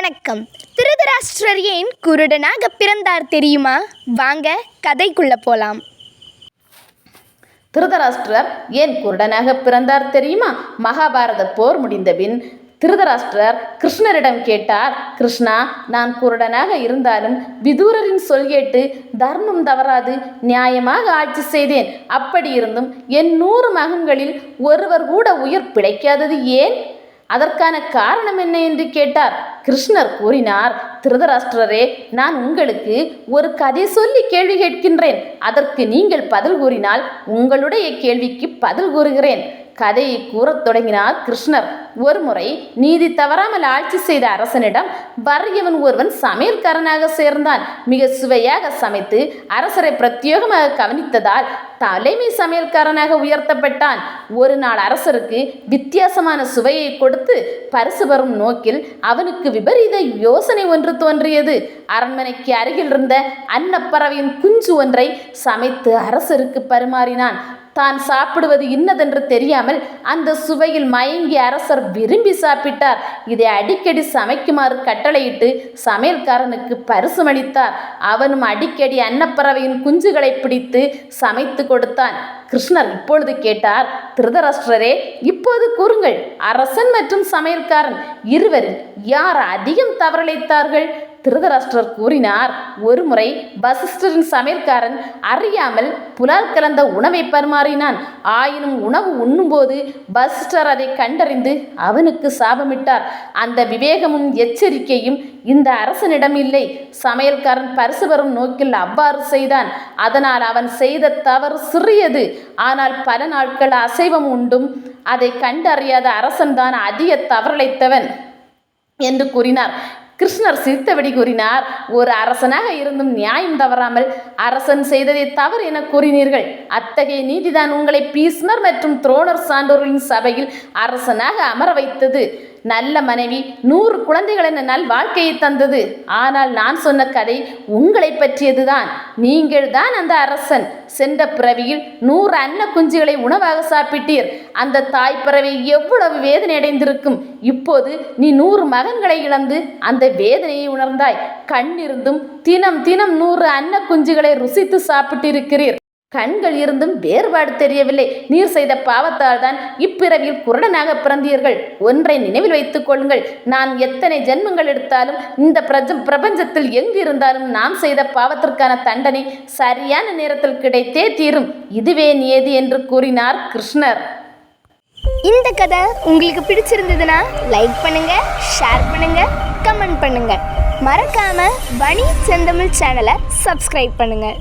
வணக்கம். திருதராஷ்டிரர் ஏன் குருடனாக பிறந்தார் தெரியுமா? வாங்க கதைக்குள்ள போலாம். திருதராஷ்டிரர் ஏன் குருடனாக பிறந்தார் தெரியுமா? மகாபாரத போர் முடிந்தபின் திருதராஷ்டிரர் கிருஷ்ணரிடம் கேட்டார் கிருஷ்ணா நான் குருடனாக இருந்தாலும் விதூரரின் சொல் கேட்டு தர்மம் தவறாது நியாயமாக ஆட்சி செய்தேன். அப்படி இருந்தும் என் நூறு மகன்களில் ஒருவர் கூட உயிர் பிழைக்காதது ஏன்? அதற்கான காரணம் என்ன என்று கேட்டார். கிருஷ்ணர் கூறினார் திருதராஷ்டிரரே நான் உங்களுக்கு ஒரு கதை சொல்லி கேள்வி கேட்கின்றேன். அதற்கு நீங்கள் பதில் கூறினால் உங்களுடைய கேள்விக்கு பதில் கூறுகிறேன். கதையை கூறத் தொடங்கினார் கிருஷ்ணர். ஒருமுறை நீதி தவறாமல் ஆட்சி செய்த அரசனிடம் வறியவன் ஒருவன் சமையல்காரனாக சேர்ந்தான். மிக சுவையாக சமைத்து அரசரை பிரத்யேகமாக கவனித்ததால் தலைமை சமையல்காரனாக உயர்த்தப்பட்டான். ஒரு நாள் அரசருக்கு வித்தியாசமான சுவையை கொடுத்து பரிசு பெறும் நோக்கில் அவனுக்கு விபரீத யோசனை ஒன்று தோன்றியது. அரண்மனைக்கு அருகில் இருந்த அன்னப்பறவையின் குஞ்சு ஒன்றை சமைத்து அரசருக்கு பரிமாறினான். தான் சாப்பிடுவது இன்னதென்று தெரியாமல் அந்த சுவையில் மயங்கி அரசர் விரும்பி சாப்பிட்டார். இதை அடிக்கடி சமைக்குமாறு கட்டளையிட்டு சமையல்காரனுக்கு பரிசுமளித்தார். அவனும் அடிக்கடி அன்னப்பறவையின் குஞ்சுகளை பிடித்து சமைத்து கொடுத்தான். கிருஷ்ணர் இப்பொழுது கேட்டார் திருதராஷ்டிரரே இப்போது கூறுங்கள் அரசன் மற்றும் சமையல்காரன் இருவரில் யார் அதிகம் தவறளித்தார்கள் திருதராஷ்டிரர் கூறினார். ஒருமுறை வசிஷ்டரின் சமையல்காரன் அறியாமல் புலால் கலந்த உணவை பரிமாறினான். ஆயினும் உணவு உண்ணும்போது வசிஷ்டர் அதை கண்டறிந்து அவனுக்கு சாபமிட்டார். அந்த விவேகமும் எச்சரிக்கையும் இந்த அரசனிடம் இல்லை. சமையல்காரன் பரிசு பெறும் நோக்கில் அவ்வாறு செய்தான். அதனால் அவன் செய்த தவறு சிறியது. ஆனால் பல நாட்கள் அசைவம் உண்டும். அதை கண்டறியாத அரசன்தான் அதிக தவறளித்தவன் என்று கூறினார். கிருஷ்ணர் சிரித்தபடி கூறினார் ஒரு அரசனாக இருந்தும் நியாயம் தவறாமல் அரசன் செய்ததை தவறு என கூறினீர்கள். அத்தகைய நீதிதான் உங்களை பீஸ்மர் மற்றும் துரோணர் சான்றோர்களின் சபையில் அரசனாக அமர வைத்தது. நல்ல மனைவி நூறு குழந்தைகள் என்னால் நல் வாழ்க்கையை தந்தது. ஆனால் நான் சொன்ன கதை உங்களை பற்றியதுதான். நீங்கள் தான் அந்த அரசன். சென்ற பிறவியில் நூறு அன்ன குஞ்சுகளை உணவாக சாப்பிட்டீர். அந்த தாய் பறவை எவ்வளவு வேதனை அடைந்திருக்கும். இப்போது நீ நூறு மகன்களை இழந்து அந்த வேதனையை உணர்ந்தாய். கண்ணிருந்தும் தினம் தினம் நூறு அன்ன குஞ்சுகளை ருசித்து சாப்பிட்டிருக்கிறீர். கண்கள் இருந்தும் வேறுபாடு தெரியவில்லை. நீர் செய்த பாவத்தால் தான் இப்பிறவியில் குருடனாக பிறந்தீர்கள். ஒன்றை நினைவில் வைத்துக் கொள்ளுங்கள். நான் எத்தனை ஜென்மங்கள் எடுத்தாலும் இந்த பிரஜ பிரபஞ்சத்தில் எங்கு இருந்தாலும் நாம் செய்த பாவத்திற்கான தண்டனை சரியான நேரத்தில் கிடைத்தே தீரும். இதுவே நியதி என்று கூறினார் கிருஷ்ணர். இந்த கதை உங்களுக்கு பிடிச்சிருந்ததுன்னா லைக் பண்ணுங்க ஷேர் பண்ணுங்க கமெண்ட் பண்ணுங்க. மறக்காம வணி செந்தமிழ் சேனலை சப்ஸ்கிரைப் பண்ணுங்கள்